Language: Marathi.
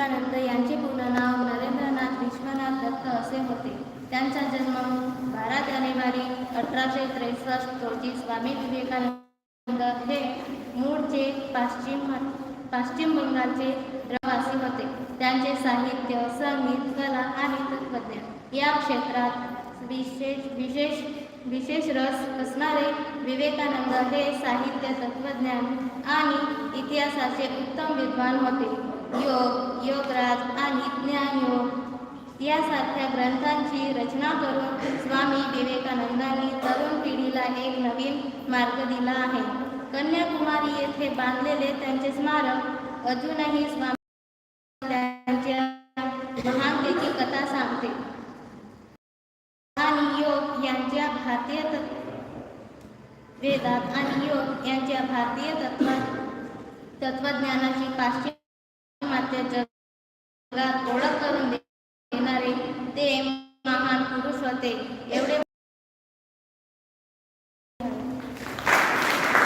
विवेकानंद यांचे पूर्ण नाव नरेंद्रनाथ विश्वनाथ दत्त असे होते. त्यांचा जन्म बारा जानेवारी अठराशे त्रेसष्ट रोजी स्वामी विवेकानंद हे मूळचे पश्चिम पश्चिम बंगालचे रहिवासी होते. त्यांचे साहित्य संगीत कला आणि तत्वज्ञान या क्षेत्रात विशेष विशेष विशेष रस असणारे विवेकानंद हे साहित्य तत्त्वज्ञान आणि इतिहासाचे उत्तम विद्वान होते. योग योगराज आणि ज्ञानयोग. यासारख्या ग्रंथांची रचना करून स्वामी विवेकानंदांनी तरुण पिढीला एक नवीन मार्ग दिला आहे. कन्याकुमारी येथे बांधलेले त्यांचे स्मारक अजूनही स्वामी महानतेची कथा सांगते. आणि योग यांच्या भारतीय वेदात आणि योग यांच्या भारतीय तत्व तत्वज्ञानाची पाश्चिम पाश्चिमात्य जगात ओळख करून देणारे ते महान पुरुष होते. एवढे